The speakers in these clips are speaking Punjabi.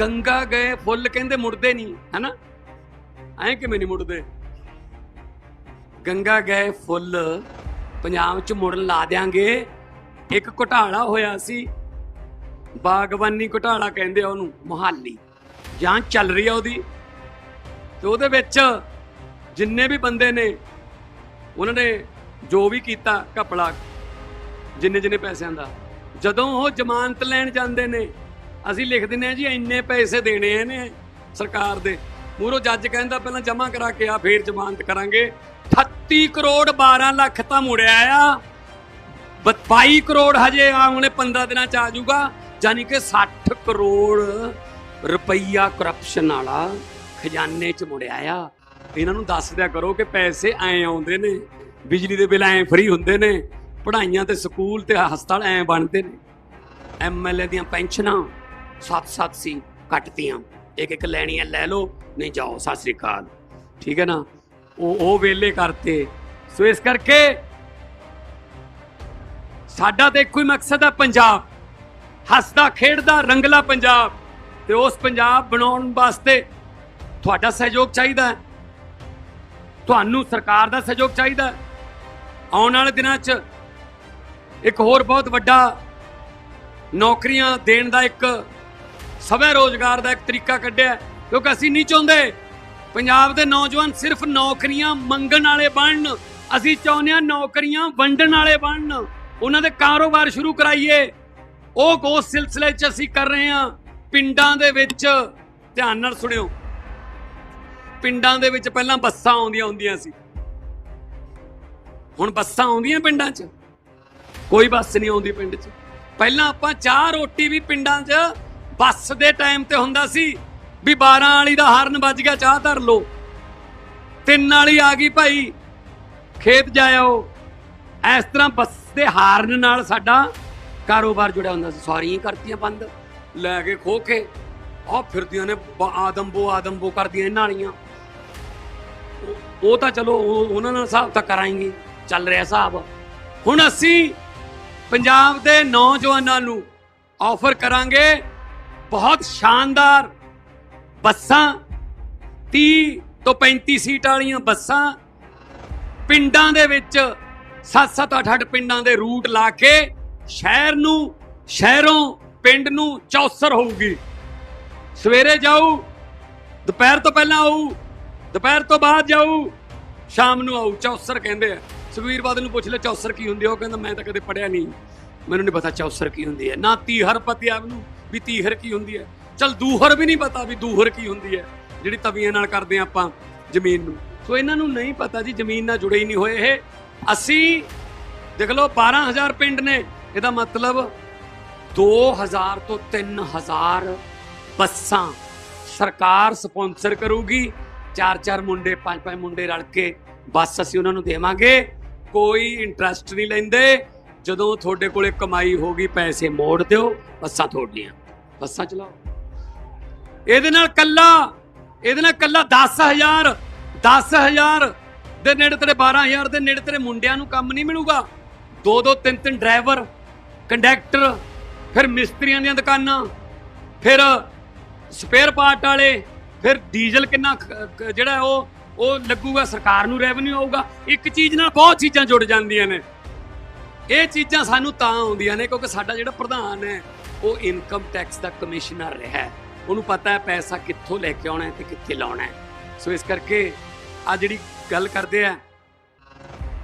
ਗੰਗਾ ਗਏ, ਫੁੱਲ ਕਹਿੰਦੇ ਮੁੜਦੇ ਨਹੀਂ, ਹੈਨਾ? ਐਂ ਕਿਵੇਂ ਨਹੀਂ ਮੁੜਦੇ? ਗੰਗਾ ਗਏ, ਫੁੱਲ ਪੰਜਾਬ ਚ ਮੁੜਨ ਲਾ ਦਿਆਂਗੇ। ਇੱਕ ਘੁਟਾਲਾ ਹੋਇਆ ਸੀ, ਬਾਗਬਾਨੀ ਘੁਟਾਲਾ ਕਹਿੰਦੇ ਆ ਉਹਨੂੰ, ਮੁਹਾਲੀ। ਜਾਂ ਚੱਲ ਰਹੀ ਆ ਉਹਦੀ। ਤੇ ਉਹਦੇ ਵਿੱਚ ਜਿੰਨੇ ਵੀ ਬੰਦੇ ਨੇ, ਉਹਨਾਂ ਨੇ ਜੋ ਵੀ ਕੀਤਾ ਘਪਲਾ ਜਿੰਨੇ ਜਿੰਨੇ ਪੈਸਿਆਂ ਦਾ। ਜਦੋਂ ਉਹ ਜ਼ਮਾਨਤ ਲੈਣ ਜਾਂਦੇ ਨੇ ਅਸੀਂ ਲਿਖ ਦਿੰਦੇ ਆ ਜੀ, ਇੰਨੇ ਪੈਸੇ ਦੇਣੇ ਆ ਸਰਕਾਰ ਦੇ। ਮੂਰੋ ਜੱਜ ਕਹਿੰਦਾ ਪਹਿਲਾਂ ਜਮ੍ਹਾਂ ਕਰਾ ਕੇ ਆ, ਫੇਰ ਜ਼ਮਾਨਤ ਕਰਾਂਗੇ। 38 ਕਰੋੜ 12 ਲੱਖ ਤਾਂ ਮੁੜਿਆ ਆ। ਬ- 22 ਕਰੋੜ ਹਜੇ ਆਉਣੇ 15 ਦਿਨਾਂ ਚ ਆ ਜਾਊਗਾ। ਯਾਨੀ ਕਿ 60 ਕਰੋੜ ਰੁਪਈਆ ਕਰਪਸ਼ਨ ਵਾਲਾ ਖਜ਼ਾਨੇ ਚ ਮੁੜਿਆ ਆ। ਇਹਨਾਂ ਨੂੰ ਦੱਸ ਦਿਆ ਕਰੋ ਕਿ ਪੈਸੇ ਐ ਆਉਂਦੇ ਨੇ, ਬਿਜਲੀ ਦੇ ਬਿੱਲ ਐ ਫ੍ਰੀ ਹੁੰਦੇ ਨੇ, ਪੜ੍ਹਾਈਆਂ ਤੇ ਸਕੂਲ ਤੇ ਹਸਪਤਾਲ ਐ ਬਣਦੇ ਨੇ। ਐਮਐਲਏ ਦੀਆਂ ਪੈਨਸ਼ਨਾਂ। ਸੱਤ ਸੱਤ ਸੀ, ਕੱਟਤੀਆਂ। ਇੱਕ ਇੱਕ ਲੈਣੀਆਂ ਲੈ ਲਓ, ਨਹੀਂ ਜਾਓ, ਸਤਿ ਸ੍ਰੀ ਅਕਾਲ। ਠੀਕ ਹੈ ਨਾ? ਉਹ ਉਹ ਵੇਲੇ ਕਰਤੇ। ਸੋ ਇਸ ਕਰਕੇ ਸਾਡਾ ਤਾਂ ਇੱਕੋ ਹੀ ਮਕਸਦ ਹੈ ਪੰਜਾਬ। ਹੱਸਦਾ, ਖੇਡਦਾ, ਰੰਗਲਾ ਪੰਜਾਬ। ਤੇ ਉਸ ਪੰਜਾਬ ਬਣਾਉਣ ਵਾਸਤੇ ਤੁਹਾਡਾ ਸਹਿਯੋਗ ਚਾਹੀਦਾ ਹੈ। ਤੁਹਾਨੂੰ ਸਰਕਾਰ ਦਾ ਸਹਿਯੋਗ ਚਾਹੀਦਾ ਹੈ। ਆਉਣ ਵਾਲੇ ਦਿਨਾਂ 'ਚ ਇੱਕ ਹੋਰ ਬਹੁਤ ਵੱਡਾ ਨੌਕਰੀਆਂ ਦੇਣ ਦਾ ਇੱਕ ਸਵੈ ਰੋਜ਼ਗਾਰ ਦਾ ਇੱਕ ਤਰੀਕਾ ਕੱਢਿਆ ਕਿਉਂਕਿ ਅਸੀਂ ਨਹੀਂ ਚਾਹੁੰਦੇ ਪੰਜਾਬ ਦੇ ਨੌਜਵਾਨ ਸਿਰਫ ਨੌਕਰੀਆਂ ਮੰਗਣ ਵਾਲੇ ਬਣਨ। ਅਸੀਂ ਚਾਹੁੰਦੇ ਹਾਂ ਨੌਕਰੀਆਂ ਵੰਡਣ ਵਾਲੇ ਬਣਨ। ਉਹਨਾਂ ਦੇ ਕਾਰੋਬਾਰ ਸ਼ੁਰੂ ਕਰਾਈਏ। ਉਹ ਉਸ ਸਿਲਸਿਲੇ 'ਚ ਅਸੀਂ ਕਰ ਰਹੇ ਹਾਂ। ਪਿੰਡਾਂ ਦੇ ਵਿੱਚ, ਧਿਆਨ ਨਾਲ ਸੁਣਿਓ। ਪਿੰਡਾਂ ਦੇ ਵਿੱਚ ਪਹਿਲਾਂ ਬੱਸਾਂ ਆਉਂਦੀਆਂ ਹੁੰਦੀਆਂ ਸੀ। ਹੁਣ ਬੱਸਾਂ ਆਉਂਦੀਆਂ ਪਿੰਡਾਂ 'ਚ। ਕੋਈ ਬੱਸ ਨਹੀਂ ਆਉਂਦੀ ਪਿੰਡ 'ਚ। ਪਹਿਲਾਂ ਆਪਾਂ ਚਾਹ ਰੋਟੀ ਵੀ ਪਿੰਡਾਂ 'ਚ ਬੱਸ ਦੇ ਟਾਈਮ ਤੇ ਹੁੰਦਾ ਸੀ ਵੀ 12 ਵਾਲੀ ਦਾ ਹਾਰਨ ਵੱਜ ਗਿਆ, ਚਾਹ ਧਰ ਲੋ ਤਿੰਨ ਵਾਲੀ ਆ ਗਈ ਭਾਈ, ਖੇਤ ਜਾਇਓ। ਇਸ ਤਰ੍ਹਾਂ ਬੱਸ ਦੇ ਹਾਰਨ ਨਾਲ ਸਾਡਾ ਕਾਰੋਬਾਰ ਜੁੜਿਆ ਹੁੰਦਾ ਸੀ। ਸਾਰੀਆਂ ਕਰਤੀਆਂ ਬੰਦ, ਲੈ ਕੇ ਖੋ ਕੇ ਆ ਫਿਰਦੀਆਂ ਨੇ, ਬ- ਆਦਮਬੋ ਆਦਮਬੋ ਕਰਦੀਆਂ ਇਹਨਾਂ ਵਾਲੀਆਂ। ਉਹ- ਤਾਂ ਚਲੋ, ਉਹ- ਉਹਨਾਂ ਨਾਲ ਹਿਸਾਬ ਤਾਂ ਕਰਾਂਗੇ, ਚੱਲ ਰਿਹਾ ਹਿਸਾਬ। ਹੁਣ ਅਸੀਂ ਪੰਜਾਬ ਦੇ ਨੌਜਵਾਨਾਂ ਨੂੰ ਆਫਰ ਕਰਾਂਗੇ ਬਹੁਤ ਸ਼ਾਨਦਾਰ ਬੱਸਾਂ 30 ਤੋਂ 35 ਸੀਟ ਵਾਲੀਆਂ ਬੱਸਾਂ, ਪਿੰਡਾਂ ਦੇ ਵਿੱਚ 7-7 8-8 ਪਿੰਡਾਂ ਦੇ ਰੂਟ ਲਾ ਕੇ ਸ਼ਹਿਰ ਨੂੰ, ਸ਼ਹਿਰੋਂ ਪਿੰਡ ਨੂੰ ਚੌਸਰ ਹੋਊਗੀ। ਸਵੇਰੇ ਜਾਊ, ਦੁਪਹਿਰ ਤੋਂ ਪਹਿਲਾਂ ਆਊ, ਦੁਪਹਿਰ ਤੋਂ ਬਾਅਦ ਜਾਊ, ਸ਼ਾਮ ਨੂੰ ਆਊ, ਚੌਸਰ ਕਹਿੰਦੇ ਆ। ਸੁਖਵੀਰ ਬਾਦਲ ਨੂੰ ਪੁੱਛ ਲੈ, ਚੌਸਰ ਕੀ ਹੁੰਦੀ ਉਹ ਕਹਿੰਦਾ, ਮੈਂ ਤਾਂ ਕਦੇ ਪੜਿਆ ਨਹੀਂ। ਮੈਨੂੰ ਨਹੀਂ ਪਤਾ ਚੌਸਰ ਕੀ ਹੁੰਦੀ ਹੈ ਨਾ ਤੀਹਰ ਪਤਿਆ ਨੂੰ ਵੀ ਤੀਹਰ ਕੀ ਹੁੰਦੀ ਹੈ? ਚਲ ਦੂਹਰ ਵੀ ਨਹੀਂ ਪਤਾ ਵੀ ਦੂਹਰ ਕੀ ਹੁੰਦੀ ਹੈ, ਜਿਹੜੀ ਤਵੀਆਂ ਨਾਲ ਕਰਦੇ ਆ ਆਪਾਂ ਜ਼ਮੀਨ ਨੂੰ। ਸੋ ਇਹਨਾਂ ਨੂੰ ਨਹੀਂ ਪਤਾ ਜੀ, ਜ਼ਮੀਨ ਨਾਲ ਜੁੜੇ ਹੀ ਨਹੀਂ ਹੋਏ ਇਹ। ਅਸੀਂ ਦੇਖ ਲਓ 12000 ਪਿੰਡ ਨੇ। ਇਹਦਾ ਮਤਲਬ 2000 ਤੋਂ 3000 ਬੱਸਾਂ ਸਰਕਾਰ ਸਪਾਂਸਰ ਕਰੂਗੀ। ਚਾਰ ਚਾਰ ਮੁੰਡੇ, ਪੰਜ ਪੰਜ ਮੁੰਡੇ ਰਲ ਕੇ ਬੱਸ ਅਸੀਂ ਉਹਨਾਂ ਨੂੰ ਦੇਵਾਂਗੇ। ਕੋਈ ਇੰਟਰਸਟ ਨਹੀਂ ਲੈਂਦੇ। ਜਦੋਂ ਤੁਹਾਡੇ ਕੋਲੇ ਕਮਾਈ ਹੋਗੀ ਪੈਸੇ ਮੋੜ ਦਿਓ, ਬੱਸਾਂ ਤੁਹਾਡੀਆਂ। ਬੱਸਾਂ ਚਲਾਓ। ਇਹਦੇ ਨਾਲ ਕੱਲਾ, ਇਹਦੇ ਨਾਲ ਕੱਲਾ 10000 10000 ਦੇ ਨੇੜੇ ਤੇਰੇ 12000 ਦੇ ਨੇੜੇ ਤੇਰੇ ਮੁੰਡਿਆਂ ਨੂੰ ਕੰਮ ਨਹੀਂ ਮਿਲੂਗਾ। ਦੋ ਦੋ, ਤਿੰਨ ਤਿੰਨ ਡਰਾਈਵਰ, ਕੰਡਕਟਰ, ਫਿਰ ਮਿਸਤਰੀਆਂ ਦੀਆਂ ਦੁਕਾਨਾਂ, ਫਿਰ ਸਪੇਅਰ ਪਾਰਟ ਵਾਲੇ, ਫਿਰ ਡੀਜ਼ਲ ਕਿੰਨਾ ਜਿਹੜਾ ਉਹ ਉਹ ਲੱਗੂਗਾ, ਸਰਕਾਰ ਨੂੰ ਰੈਵਨਿਊ ਆਊਗਾ। ਇੱਕ ਚੀਜ਼ ਨਾਲ ਬਹੁਤ ਚੀਜ਼ਾਂ ਜੁੜ ਜਾਂਦੀਆਂ ਨੇ। ਇਹ ਚੀਜ਼ਾਂ ਸਾਨੂੰ ਤਾਂ ਆਉਂਦੀਆਂ ਨੇ ਕਿਉਂਕਿ ਸਾਡਾ ਜਿਹੜਾ ਪ੍ਰਧਾਨ ਹੈ ਉਹ ਇਨਕਮ ਟੈਕਸ ਦਾ ਕਮਿਸ਼ਨਰ ਰਿਹਾ ਹੈ। ਉਹਨੂੰ ਪਤਾ ਹੈ ਪੈਸਾ ਕਿੱਥੋਂ ਲੈ ਕੇ ਆਉਣਾ ਹੈ ਤੇ ਕਿੱਥੇ ਲਾਉਣਾ ਹੈ। ਸੋ ਇਸ ਕਰਕੇ ਆ ਜਿਹੜੀ ਗੱਲ ਕਰਦੇ ਆ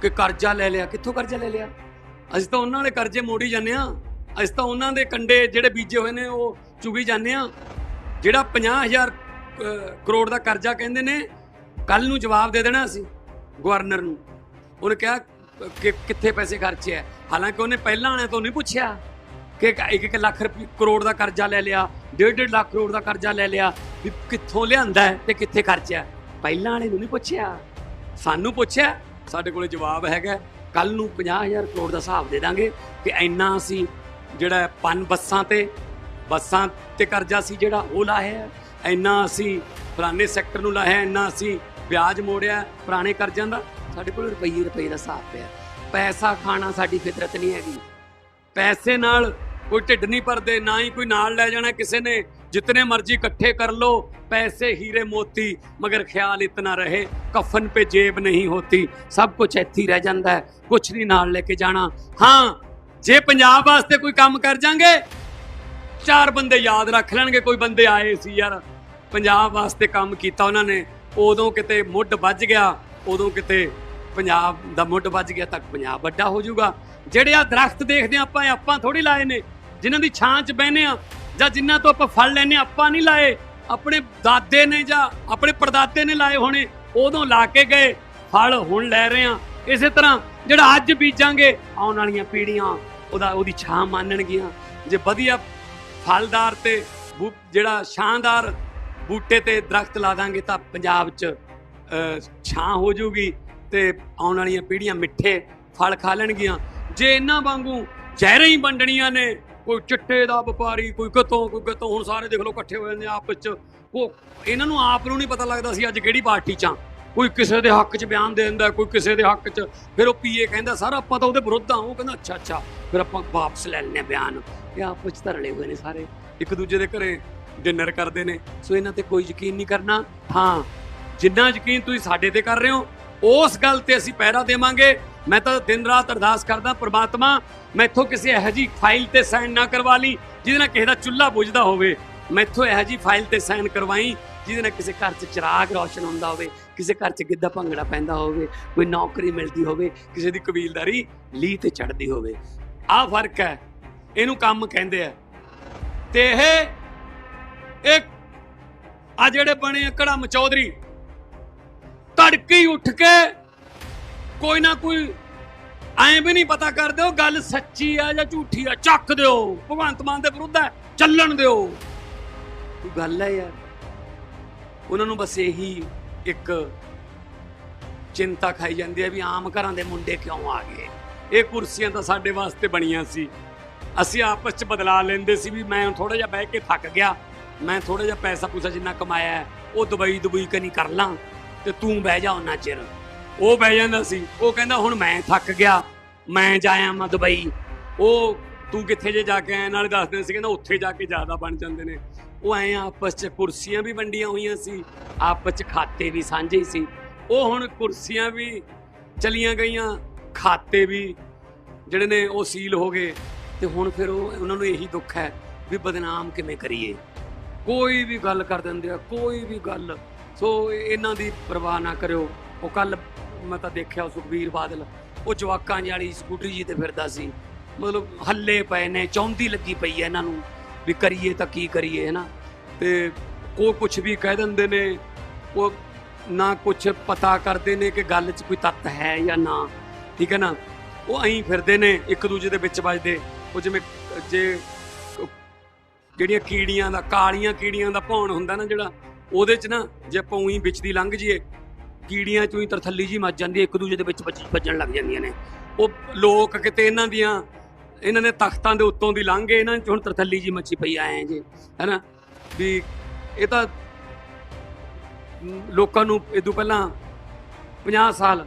ਕਿ ਕਰਜ਼ਾ ਲੈ ਲਿਆ ਕਿੱਥੋਂ ਕਰਜ਼ਾ ਲੈ ਲਿਆ? ਅਸੀਂ ਤਾਂ ਉਹਨਾਂ ਦੇ ਕਰਜ਼ੇ ਮੋੜੀ ਜਾਂਦੇ ਆ ਅਸੀਂ ਤਾਂ ਉਹਨਾਂ ਦੇ ਕੰਡੇ ਜਿਹੜੇ ਬੀਜੇ ਹੋਏ ਨੇ ਉਹ ਚੁਗੀ ਜਾਂਦੇ ਆ ਜਿਹੜਾ 50000 ਅਹ, ਕਰੋੜ ਦਾ ਕਰਜ਼ਾ ਕਹਿੰਦੇ ਨੇ ਕੱਲ ਨੂੰ ਜਵਾਬ ਦੇ ਦੇਣਾ ਸੀ ਗਵਰਨਰ ਨੂੰ। ਉਹਨੇ ਕਿਹਾ ਕਿ ਕਿੱਥੇ ਪੈਸੇ ਖਰਚੇ ਆ? ਹਾਲਾਂਕਿ ਉਹਨੇ ਪਹਿਲਾਂ ਵਾਲਿਆਂ ਤੋਂ ਨਹੀਂ ਪੁੱਛਿਆ ਕਿ ਇੱਕ ਇੱਕ ਲੱਖ ਰੁਪਏ ਕਰੋੜ ਦਾ ਕਰਜ਼ਾ ਲੈ ਲਿਆ, ਡੇਢ ਡੇਢ ਲੱਖ ਕਰੋੜ ਦਾ ਕਰਜ਼ਾ ਲੈ ਲਿਆ, ਵੀ ਕਿੱਥੋਂ ਲਿਆਂਦਾ ਹੈ ਤੇ ਕਿੱਥੇ ਖਰਚਿਆ ਪਹਿਲਾਂ ਵਾਲੇ ਨੂੰ ਨਹੀਂ ਪੁੱਛਿਆ। ਸਾਨੂੰ ਪੁੱਛਿਆ, ਸਾਡੇ ਕੋਲੇ ਜਵਾਬ ਹੈਗਾ, ਕੱਲ ਨੂੰ 50000 ਕਰੋੜ ਦਾ ਹਿਸਾਬ ਦੇ ਦਾਂਗੇ ਕਿ ਇੰਨਾ ਅਸੀਂ ਜਿਹੜਾ ਪਨ ਬੱਸਾਂ ਤੇ ਬੱਸਾਂ ਤੇ ਕਰਜ਼ਾ ਸੀ ਜਿਹੜਾ ਉਹ ਲਾਇਆ ਇੰਨਾ ਅਸੀਂ ਪੁਰਾਣੇ ਸੈਕਟਰ ਨੂੰ ਲਾਇਆ, ਇੰਨਾ ਅਸੀਂ ਵਿਆਜ ਮੋੜਿਆ ਪੁਰਾਣੇ ਕਰਜ਼ਿਆਂ ਦਾ। ਸਾਡੇ ਕੋਲ ਰੁਪਈਏ ਰੁਪਈਏ ਦਾ ਹਿਸਾਬ ਪਿਆ। ਪੈਸਾ ਖਾਣਾ ਸਾਡੀ ਫਿਤਰਤ ਨਹੀਂ ਹੈਗੀ। ਪੈਸੇ ਨਾਲ ਕੋਈ ਢਿੱਡ ਨਹੀਂ ਭਰਦੇ, ਨਾ ਹੀ ਕੋਈ ਨਾਲ ਲੈ ਜਾਣਾ ਕਿਸੇ ਨੇ। ਜਿੰਨੇ ਮਰਜ਼ੀ ਇਕੱਠੇ ਕਰ ਲੋ ਪੈਸੇ ਹੀਰੇ ਮੋਤੀ, ਮਗਰ ਖਿਆਲ ਇਤਨਾ ਰਹੇ, ਕਫਨ ਪੇ ਜੇਬ ਨਹੀਂ ਹੋਤੀ। ਸਭ ਕੁਝ ਇੱਥੇ ਰਹਿ ਜਾਂਦਾ ਹੈ ਕੁਝ ਨਹੀਂ ਨਾਲ ਲੈ ਕੇ ਜਾਣਾ। ਹਾਂ, ਜੇ ਪੰਜਾਬ ਵਾਸਤੇ ਕੋਈ ਕੰਮ ਕਰ ਜਾਗੇ ਚਾਰ ਬੰਦੇ ਯਾਦ ਰੱਖ ਲੈਣਗੇ, ਕੋਈ ਬੰਦੇ ਆਏ ਸੀ ਯਾਰ। ਪੰਜਾਬ ਵਾਸਤੇ ਕੰਮ ਕੀਤਾ ਉਹਨਾਂ ਨੇ, ਉਦੋਂ ਕਿਤੇ ਮੁੱਢ ਵੱਜ ਗਿਆ। ਉਦੋਂ ਕਿਤੇ ਪੰਜਾਬ ਦਾ ਮੁੱਢ ਵੱਜ ਗਿਆ ਤੱਕ ਪੰਜਾਬ ਵੱਡਾ ਹੋ ਜਾਊਗਾ। ਜਿਹੜੇ ਆ ਦਰਖਤ ਦੇਖਦੇ ਆ ਆਪਾਂ ਆਪਾਂ ਥੋੜੀ ਲਾਏ ਨੇ। ਜਿਨ੍ਹਾਂ ਦੀ ਛਾਂ 'ਚ ਬਹਿਨੇ ਆ ਜਾਂ ਜਿਨ੍ਹਾਂ ਤੋਂ ਆਪਾਂ ਫਲ ਲੈਨੇ ਆ, ਆਪਾਂ ਨਹੀਂ ਲਾਏ। ਆਪਣੇ ਦਾਦੇ ਨੇ ਜਾਂ ਆਪਣੇ ਪਰਦਾਦੇ ਨੇ ਲਾਏ ਹੋਣੇ ਉਦੋਂ ਲਾ ਕੇ ਗਏ ਫਲ ਹੁਣ ਲੈ ਰਹੇ ਆ ਇਸੇ ਤਰ੍ਹਾਂ ਜਿਹੜਾ ਅੱਜ ਬੀਜਾਂਗੇ ਆਉਣ ਵਾਲੀਆਂ ਪੀੜ੍ਹੀਆਂ ਉਹਦਾ ਉਹਦੀ ਛਾਂ ਮੰਨਣਗੀਆਂ। ਜੇ ਵਧੀਆ ਫਲਦਾਰ ਤੇ ਬੂ- ਜਿਹੜਾ ਸ਼ਾਨਦਾਰ ਬੂਟੇ ਤੇ ਦਰਖਤ ਲਾ ਦਾਂਗੇ ਤਾਂ ਪੰਜਾਬ 'ਚ ਛਾਂ ਹੋ ਜਾਊਗੀ ਤੇ ਆਉਣ ਵਾਲੀਆਂ ਪੀੜ੍ਹੀਆਂ ਮਿੱਠੇ ਫਲ ਖਾ ਲੈਣਗੀਆਂ। ਜੇ ਇਹਨਾਂ ਵਾਂਗੂ ਜ਼ਹਿਰਾਂ ਹੀ ਵੰਡਣੀਆਂ ਨੇ, ਕੋਈ ਚਿੱਟੇ ਦਾ ਵਪਾਰੀ, ਕੋਈ ਕਿਤੋਂ ਕੋਈ ਕਿਤੋਂ ਹੁਣ ਸਾਰੇ ਦੇਖ ਲਓ ਇਕੱਠੇ ਹੋ ਜਾਂਦੇ ਆਪਸ 'ਚ। ਉਹ ਇਹਨਾਂ ਨੂੰ ਆਪ ਨੂੰ ਨਹੀਂ ਪਤਾ ਲੱਗਦਾ ਸੀ ਅੱਜ ਕਿਹੜੀ ਪਾਰਟੀ 'ਚ ਆ। ਕੋਈ ਕਿਸੇ ਦੇ ਹੱਕ 'ਚ ਬਿਆਨ ਦੇ ਦਿੰਦਾ, ਕੋਈ ਕਿਸੇ ਦੇ ਹੱਕ 'ਚ। ਫਿਰ ਉਹ ਪੀਏ ਕਹਿੰਦਾ, ਸਰ, ਆਪਾਂ ਤਾਂ ਉਹਦੇ ਵਿਰੁੱਧ ਆ। ਉਹ ਕਹਿੰਦਾ, ਅੱਛਾ ਅੱਛਾ। ਫਿਰ ਆਪਾਂ ਵਾਪਸ ਲੈ ਲੈਣੇ ਬਿਆਨ। ਇਹ ਆਪਸ 'ਚ ਧਰਲੇ ਹੋਏ ਨੇ ਸਾਰੇ। ਇੱਕ ਦੂਜੇ ਦੇ ਘਰੇ ਡਿਨਰ ਕਰਦੇ ਨੇ। ਸੋ ਇਹਨਾਂ ਤੇ ਕੋਈ ਯਕੀਨ ਨਹੀਂ ਕਰਨਾ। ਹਾਂ ਜਿੰਨਾ ਯਕੀਨ ਤੁਸੀਂ ਸਾਡੇ ਤੇ ਕਰ ਰਹੇ ਹੋ, ਉਸ ਗੱਲ ਤੇ ਅਸੀਂ ਪਹਿਰਾ ਦੇਵਾਂਗੇ। ਮੈਂ ਤਾਂ ਦਿਨ ਰਾਤ ਅਰਦਾਸ ਕਰਦਾ, ਪ੍ਰਮਾਤਮਾ ਮੈਥੋਂ ਕਿਸੇ ਇਹੋ ਜੀ ਫਾਈਲ ਤੇ ਸਾਈਨ ਨਾ ਕਰਵਾ ਲਈ, ਜਿਹਦੇ ਨਾਲ ਕਿਸੇ ਦਾ ਚੁੱਲ੍ਹਾ ਬੁਝਦਾ ਹੋਵੇ। ਮੈਥੋਂ ਇਹੋ ਜੀ ਫਾਈਲ ਤੇ ਸਾਈਨ ਕਰਵਾਈ, ਜਿਹਦੇ ਨਾਲ ਕਿਸੇ ਘਰ 'ਚ ਚਿਰਾਗ ਰੌਸ਼ਨ ਹੁੰਦਾ ਹੋਵੇ, ਕਿਸੇ ਘਰ 'ਚ ਗਿੱਧਾ ਭੰਗੜਾ ਪੈਂਦਾ ਹੋਵੇ, ਕੋਈ ਨੌਕਰੀ ਮਿਲਦੀ ਹੋਵੇ, ਕਿਸੇ ਦੀ ਕਬੀਲਦਾਰੀ ਲੀ ਤੇ ਚੜਦੀ ਹੋਵੇ। ਆਹ ਫ਼ਰਕ ਹੈ, ਇਹਨੂੰ ਕੰਮ ਕਹਿੰਦੇ ਆ। ਤੇ ਇਹ, ਇੱਕ, ਆ ਜਿਹੜੇ ਬਣੇ ਆ, ਕੜਮ ਚੌਧਰੀ। ਤੜਕੇ ਉੱਠ ਕੇ ਕੋਈ ਨਾ ਕੋਈ ਐਂ ਵੀ ਨਹੀਂ ਪਤਾ ਕਰਦੇ ਉਹ ਗੱਲ ਸੱਚੀ ਆ ਜਾਂ ਝੂਠੀ ਆ ਚੱਕ ਦਿਓ। ਭਗਵੰਤ ਮਾਨ ਦੇ ਵਿਰੁੱਧ ਹੈ ਚੱਲਣ ਦਿਓ। ਕੋਈ ਗੱਲ ਹੈ ਯਾਰ। ਉਹਨਾਂ ਨੂੰ ਬਸ ਇਹੀ ਇੱਕ ਚਿੰਤਾ ਖਾਈ ਜਾਂਦੀ ਹੈ ਵੀ ਆਮ ਘਰਾਂ ਦੇ ਮੁੰਡੇ ਕਿਉਂ ਆ ਗਏ। ਇਹ ਕੁਰਸੀਆਂ ਤਾਂ ਸਾਡੇ ਵਾਸਤੇ ਬਣੀਆਂ ਸੀ। ਅਸੀਂ ਆਪਸ ਚ ਬਦਲਾ ਲੈਂਦੇ ਸੀ ਵੀ ਮੈਂ ਥੋੜਾ ਜਿਹਾ ਬਹਿ ਕੇ ਥੱਕ ਗਿਆ ਮੈਂ ਥੋੜਾ ਜਿਹਾ ਪੈਸਾ ਪੂਸਾ ਜਿੰਨਾ ਕਮਾਇਆ ਹੈ, ਉਹ ਦੁਬਈ ਦੁਬਈ ਕਨੀ ਕਰ ਲਾਂ। ਤੇ ਤੂੰ ਬਹਿ ਜਾ ਉਹਨਾਂ ਚਿਰ। ਉਹ ਬਹਿ ਜਾਂਦਾ ਸੀ। ਉਹ ਕਹਿੰਦਾ, ਹੁਣ ਮੈਂ ਥੱਕ ਗਿਆ। ਮੈਂ ਜਾਇਆ ਮੈਂ ਦੁਬਈ। ਉਹ ਤੂੰ ਕਿੱਥੇ ਜੇ ਜਾ ਕੇ ਆਇਆ? ਨਾਲੇ ਦੱਸਦੇ ਸੀ ਕਹਿੰਦਾ, ਉੱਥੇ ਜਾ ਕੇ ਜ਼ਿਆਦਾ ਬਣ ਜਾਂਦੇ ਨੇ। ਉਹ ਐ ਆਪਸ ਚ ਕੁਰਸੀਆਂ ਵੀ ਵੰਡੀਆਂ ਹੋਈਆਂ ਸੀ। ਆਪਸ ਚ ਖਾਤੇ ਵੀ ਸਾਂਝੇ ਸੀ। ਉਹ ਹੁਣ ਕੁਰਸੀਆਂ ਵੀ ਚਲੀਆਂ ਗਈਆਂ। ਖਾਤੇ ਵੀ ਜਿਹੜੇ ਨੇ ਉਹ ਸੀਲ ਹੋ ਗਏ। ਤੇ ਹੁਣ ਫਿਰ ਉਹ, ਉਹਨਾਂ ਨੂੰ ਇਹੀ ਦੁੱਖ ਹੈ ਵੀ ਬਦਨਾਮ ਕਿਵੇਂ ਕਰੀਏ? ਕੋਈ ਵੀ ਗੱਲ ਕਰ ਦਿੰਦੇ ਆ, ਕੋਈ ਵੀ ਗੱਲ। ਸੋ ਇਹਨਾਂ ਦੀ ਪਰਵਾਹ ਨਾ ਕਰਿਓ। ਉਹ ਕੱਲ ਮੈਂ ਤਾਂ ਦੇਖਿਆ ਸੁਖਬੀਰ ਬਾਦਲ, ਉਹ ਜਵਾਕਾਂ ਜਿਹੀ ਵਾਲੀ ਸਕੂਟਰੀ ਜੀ ਤੇ ਫਿਰਦਾ ਸੀ। ਮਤਲਬ ਹੱਲੇ ਪਏ ਨੇ, ਚੌਂਦੀ ਲੱਗੀ ਪਈ ਹੈ ਇਹਨਾਂ ਨੂੰ ਵੀ ਕਰੀਏ ਤਾਂ ਕੀ ਕਰੀਏ ਹੈ ਨਾ ਤੇ ਉਹ ਕੁਝ ਵੀ ਕਹਿ ਦਿੰਦੇ ਨੇ, ਉਹ ਨਾ ਕੁਝ ਪਤਾ ਕਰਦੇ ਨੇ ਕਿ ਗੱਲ 'ਚ ਕੋਈ ਤੱਤ ਹੈ ਜਾਂ ਨਾ, ਠੀਕ ਹੈ ਨਾ? ਉਹ ਐਂ ਫਿਰਦੇ ਨੇ, ਇੱਕ ਦੂਜੇ ਦੇ ਵਿੱਚ ਵੱਜਦੇ। ਉਹ ਜਿਵੇਂ ਜੇ ਜਿਹੜੀਆਂ ਕੀੜੀਆਂ ਦਾ, ਕਾਲੀਆਂ ਕੀੜੀਆਂ ਦਾ ਭੌਣ ਹੁੰਦਾ ਨਾ ਜਿਹੜਾ ਉਹਦੇ 'ਚ ਨਾ ਜੇ ਆਪਾਂ ਉਹੀ ਵਿੱਚ ਦੀ ਲੰਘ ਜੀਏ ਕੀੜੀਆਂ ਚੋਂ ਹੀ ਤਰਥੱਲੀ ਜੀ ਮੱਚ ਜਾਂਦੀ ਹੈ ਇੱਕ ਦੂਜੇ ਦੇ ਵਿੱਚ ਵੱਜ- ਵੱਜਣ ਲੱਗ ਜਾਂਦੀਆਂ ਨੇ। ਉਹ ਲੋਕ ਕਿਤੇ ਇਹਨਾਂ ਦੀਆਂ ਇਹਨਾਂ ਦੇ ਤਖਤਾਂ ਦੇ ਉੱਤੋਂ ਦੀ ਲੰਘੇ ਇਹਨਾਂ 'ਚ ਹੁਣ ਤਰਥੱਲੀ ਜੀ ਮੱਚੀ ਪਈ ਆਏ ਜੇ ਹੈਨਾ? ਵੀ ਇਹ ਤਾਂ ਮ, ਲੋਕਾਂ ਨੂੰ ਇਦੋਂ ਪਹਿਲਾਂ 50 ਸਾਲ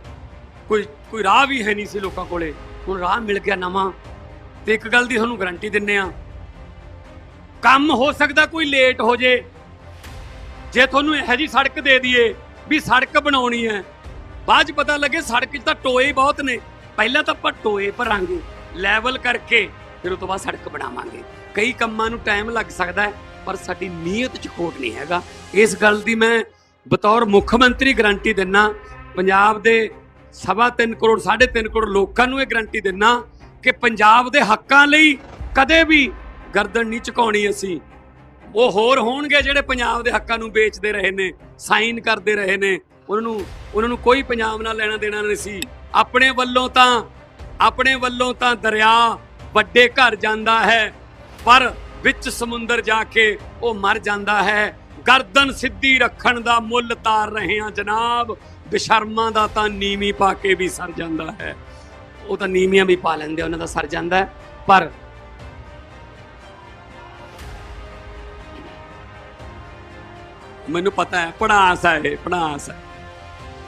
ਕੋਈ ਕੋਈ ਰਾਹ ਵੀ ਹੈ ਨਹੀਂ ਸੀ ਲੋਕਾਂ ਕੋਲੇ। ਹੁਣ ਰਾਹ ਮਿਲ ਗਿਆ ਨਵਾਂ ਤੇ ਇੱਕ ਗੱਲ ਦੀ ਤੁਹਾਨੂੰ ਗਾਰੰਟੀ ਦਿੰਨੇ ਆ ਕੰਮ ਹੋ ਸਕਦਾ ਕੋਈ ਲੇਟ ਹੋ ਜੇ ਜੇ ਤੁਹਾਨੂੰ ਇਹੋ ਜੀ ਸੜਕ ਦੇ ਦਈਏ ਵੀ ਸੜਕ ਬਣਾਉਣੀ ਹੈ, ਬਾਅਦ ਚ ਪਤਾ ਲੱਗੇ ਸੜਕ 'ਚ ਤਾਂ ਟੋਏ ਬਹੁਤ ਨੇ। ਪਹਿਲਾਂ ਤਾਂ ਆਪਾਂ ਟੋਏ ਭਰਾਂਗੇ ਲੈਵਲ ਕਰਕੇ, ਫਿਰ ਉਸ ਤੋਂ ਬਾਅਦ ਸੜਕ ਬਣਾਵਾਂਗੇ। ਕਈ ਕੰਮਾਂ ਨੂੰ ਟਾਈਮ ਲੱਗ ਸਕਦਾ ਹੈ, ਪਰ ਸਾਡੀ ਨੀਅਤ 'ਚ ਖੋਟ ਨਹੀਂ ਹੈਗਾ। ਇਸ ਗੱਲ ਦੀ ਮੈਂ ਬਤੌਰ ਮੁੱਖ ਮੰਤਰੀ ਗਰੰਟੀ ਦਿੰਨਾ, ਪੰਜਾਬ ਦੇ ਸਵਾ ਤਿੰਨ ਕਰੋੜ 3.5 ਕਰੋੜ ਲੋਕਾਂ ਨੂੰ ਇਹ ਗਰੰਟੀ ਦਿੰਨਾ ਕਿ ਪੰਜਾਬ ਦੇ ਹੱਕਾਂ ਲਈ ਕਦੇ ਵੀ ਗਰਦਨ ਨਹੀਂ ਝੁਕਾਉਣੀ ਅਸੀਂ। ਉਹ ਹੋਰ ਹੋਣਗੇ ਜਿਹੜੇ ਪੰਜਾਬ ਦੇ ਹੱਕਾਂ ਨੂੰ ਵੇਚਦੇ ਰਹੇ ਨੇ ਸਾਈਨ ਕਰਦੇ ਰਹੇ ਨੇ। ਉਹਨਾਂ ਨੂੰ ਉਹਨਾਂ ਨੂੰ ਕੋਈ ਪੰਜਾਬ ਨਾਲ ਲੈਣਾ ਦੇਣਾ ਨਹੀਂ ਸੀ। ਆਪਣੇ ਵੱਲੋਂ ਤਾਂ, ਆਪਣੇ ਵੱਲੋਂ ਤਾਂ ਦਰਿਆ ਵੱਡੇ ਘਰ ਜਾਂਦਾ ਹੈ, ਪਰ ਵਿੱਚ ਸਮੁੰਦਰ ਜਾ ਕੇ ਉਹ ਮਰ ਜਾਂਦਾ ਹੈ। ਗਰਦਨ ਸਿੱਧੀ ਰੱਖਣ ਦਾ ਮੁੱਲ ਤਾਰ ਰਹੇ ਹਾਂ ਜਨਾਬ। ਬੇਸ਼ਰਮਾਂ ਦਾ ਤਾਂ ਨੀਵੀਂ ਪਾ ਕੇ ਵੀ ਸਰ ਜਾਂਦਾ ਹੈ। ਉਹ ਤਾਂ ਨੀਵੀਆਂ ਵੀ ਪਾ ਲੈਂਦੇ ਉਹਨਾਂ ਦਾ ਸਰ ਜਾਂਦਾ ਪਰ ਮੈਨੂੰ ਪਤਾ ਹੈ, ਪੜਾਸ ਹੈ ਇਹ, ਪੜਾਸ ਹੈ।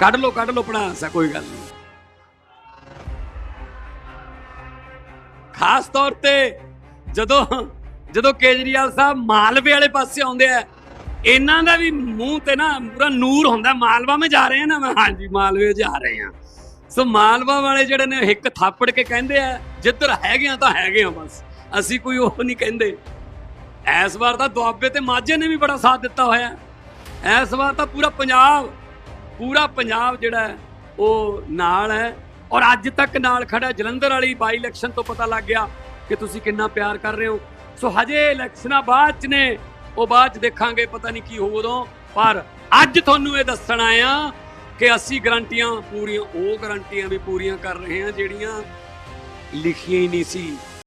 ਕੱਢ ਲਓ ਕੱਢ ਲਓ, ਪੜਾਸ ਹੈ, ਕੋਈ ਗੱਲ ਨਹੀਂ। ਖਾਸ ਤੌਰ ਤੇ ਜਦੋਂ ਜਦੋਂ ਕੇਜਰੀਵਾਲ ਸਾਹਿਬ ਮਾਲਵੇ ਵਾਲੇ ਪਾਸੇ ਆਉਂਦੇ ਆ, ਇਹਨਾਂ ਦਾ ਵੀ ਮੂੰਹ ਤੇ ਨਾ ਪੂਰਾ ਨੂਰ ਹੁੰਦਾ, ਮਾਲਵਾ ਮੈਂ ਜਾ ਰਹੇ ਆ ਨਾ ਮੈਂ। ਹਾਂਜੀ, ਮਾਲਵੇ ਜਾ ਰਹੇ ਆ ਸੋ ਮਾਲਵਾ ਵਾਲੇ ਜਿਹੜੇ ਨੇ, ਇੱਕ ਥਾਪੜ ਕੇ ਕਹਿੰਦੇ ਆ, ਜਿੱਧਰ ਹੈਗੇ ਆ ਤਾਂ ਹੈਗੇ ਆ ਬਸ। ਅਸੀਂ ਕੋਈ ਉਹ ਨਹੀਂ ਕਹਿੰਦੇ। ਇਸ ਵਾਰ ਤਾਂ ਦੁਆਬੇ ਤੇ ਮਾਝੇ ਨੇ ਵੀ ਬੜਾ ਸਾਥ ਦਿੱਤਾ ਹੋਇਆ। ਇਸ ਵਾਰ ਤਾਂ ਪੂਰਾ ਪੰਜਾਬ ਪੂਰਾ ਪੰਜਾਬ ਜਿਹੜਾ ਉਹ ਨਾਲ ਹੈ। ਔਰ ਅੱਜ ਤੱਕ ਨਾਲ ਖੜਾ ਜਲੰਧਰ ਵਾਲੀ ਬਾਈ ਇਲੈਕਸ਼ਨ ਤੋਂ ਪਤਾ ਲੱਗ ਗਿਆ ਕਿ ਤੁਸੀਂ ਕਿੰਨਾ ਪਿਆਰ ਕਰ ਰਹੇ ਹੋ। ਸੋ ਹਜੇ ਇਲੈਕਸ਼ਨਾਂ ਬਾਅਦ ਚ ਨੇ, ਉਹ ਬਾਅਦ ਚ ਦੇਖਾਂਗੇ, ਪਤਾ ਨਹੀਂ ਕੀ ਹੋਊ ਉਦੋਂ। ਪਰ ਅੱਜ ਤੁਹਾਨੂੰ ਇਹ ਦੱਸਣ ਆਇਆ ਕਿ ਅਸੀਂ ਗਰੰਟੀਆਂ ਪੂਰੀਆਂ, ਉਹ ਗਰੰਟੀਆਂ ਵੀ ਪੂਰੀਆਂ ਕਰ ਰਹੇ ਹਾਂ ਜਿਹੜੀਆਂ ਲਿਖੀਆਂ ਹੀ ਨਹੀਂ ਸੀ।